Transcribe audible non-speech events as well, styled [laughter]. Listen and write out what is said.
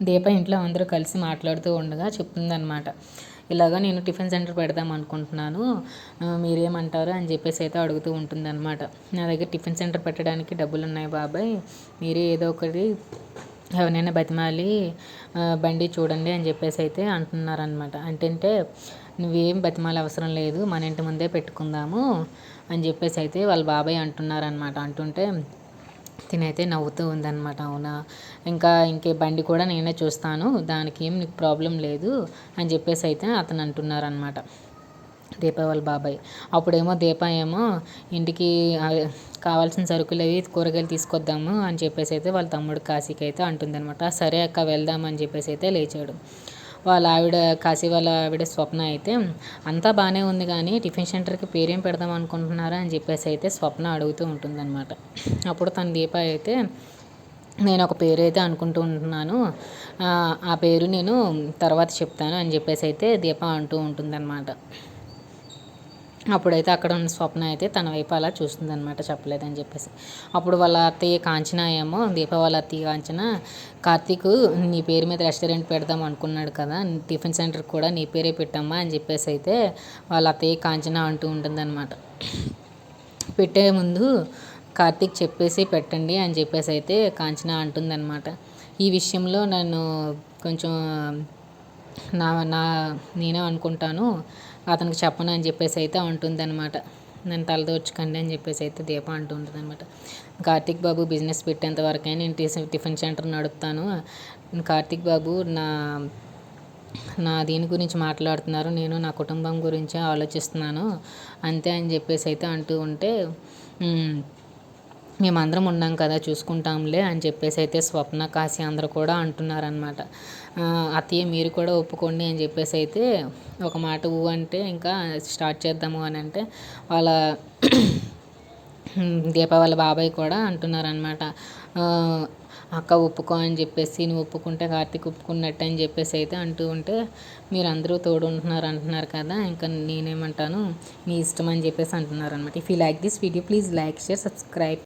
దీప ఇంట్లో అందరూ కలిసి మాట్లాడుతూ ఉండగా చెప్తుందనమాట ఇలాగ నేను టిఫిన్ సెంటర్ పెడదాం అనుకుంటున్నాను మీరేమంటారు అని చెప్పేసి అయితే అడుగుతూ ఉంటుందన్నమాట. నా దగ్గర టిఫిన్ సెంటర్ పెట్టడానికి డబ్బులు ఉన్నాయి బాబాయ్ మీరే ఏదో ఒకటి ఎవరినైనా బతిమాలి బండి చూడండి అని చెప్పేసి అయితే అంటున్నారనమాట అంటే నువ్వేం బతిమాల అవసరం లేదు మన ఇంటి ముందే పెట్టుకుందాము అని చెప్పేసి అయితే వాళ్ళ బాబాయ్ అంటున్నారనమాట అంటుంటే తినైతే నవ్వుతూ ఉందన్నమాట అవునా? ఇంకా ఇంకే బండి కూడా నేనే చూస్తాను దానికి ఏం నీకు ప్రాబ్లం లేదు అని చెప్పేసి అయితే అతను అంటున్నారనమాట దీపావళి బాబాయ్. అప్పుడేమో దీప ఏమో ఇంటికి కావాల్సిన సరుకులు అవి కూరగాయలు తీసుకొద్దాము అని చెప్పేసి అయితే వాళ్ళ తమ్ముడు కాశీకి అయితే అంటుందన్నమాట సరే అక్క వెళ్దామని చెప్పేసి అయితే లేచాడు. వాళ్ళ ఆవిడ కాశీ వాళ్ళ ఆవిడ స్వప్న అయితే అంతా బాగానే ఉంది కానీ టిఫిన్ సెంటర్కి పేరేం పెడదాం అనుకుంటున్నారా? అని చెప్పేసి అయితే స్వప్న అడుగుతూ ఉంటుందన్నమాట. అప్పుడు తన దీప అయితే నేను ఒక పేరు అయితే అనుకుంటూ ఉంటున్నాను. ఆ పేరు నేను తర్వాత చెప్తాను అని చెప్పేసి అయితే దీప అంటూ ఉంటుందన్నమాట. అప్పుడైతే అక్కడ ఉన్న స్వప్న అయితే తన వైపు అలా చూస్తుందనమాట చెప్పలేదని చెప్పేసి. అప్పుడు వాళ్ళ అత్తయ్య కాంచన ఏమో దీప వాళ్ళ అత్తయ్య కాంచన కార్తీక్ నీ పేరు మీద రెస్టారెంట్ పెడదాం అనుకున్నాడు కదా టిఫిన్ సెంటర్ కూడా నీ పేరే పెట్టమ్మా అని చెప్పేసి అయితే వాళ్ళ అత్తయ్య కాంచన అంటూ ఉంటుందన్నమాట. పెట్టే ముందు కార్తీక్ చెప్పేసి పెట్టండి అని చెప్పేసి అయితే కాంచన అంటుందన్నమాట. ఈ విషయంలో నన్ను కొంచెం నా నా నేనే అనుకుంటాను. అతనికి చెప్పను అని చెప్పేసి అయితే అనమాట నేను తలదోచుకండి అని చెప్పేసి అయితే దీప అంటూ ఉంటుంది అనమాట కార్తీక్ బాబు బిజినెస్ పెట్టేంత వరకే నేను టిఫిన్ సెంటర్ నడుపుతాను. కార్తీక్ బాబు నా నా దీని గురించి మాట్లాడుతున్నారు. నేను నా కుటుంబం గురించి ఆలోచిస్తున్నాను. అంతే అని చెప్పేసి అయితే అంటూ ఉంటే మేమందరం ఉన్నాం కదా చూసుకుంటాంలే అని చెప్పేసి అయితే స్వప్న కాశీ అందరూ కూడా అంటున్నారనమాట అత్తయ్య మీరు కూడా ఒప్పుకోండి అని చెప్పేసి అయితే ఒక మాట ఊ అంటే ఇంకా స్టార్ట్ చేద్దాము అని అంటే వాళ్ళ [clears throat] దీపావళి బాబాయ్ కూడా అంటున్నారనమాట అక్క ఒప్పుకో అని చెప్పేసి నువ్వు ఒప్పుకుంటే కార్తీక్ ఒప్పుకున్నట్టు అని చెప్పేసి అయితే అంటూ ఉంటే మీరందరూ తోడు ఉంటున్నారు అంటున్నారు కదా ఇంకా నేనేమంటాను మీ ఇష్టం అని చెప్పేసి అంటున్నారు అనమాట if you like this video please like share subscribe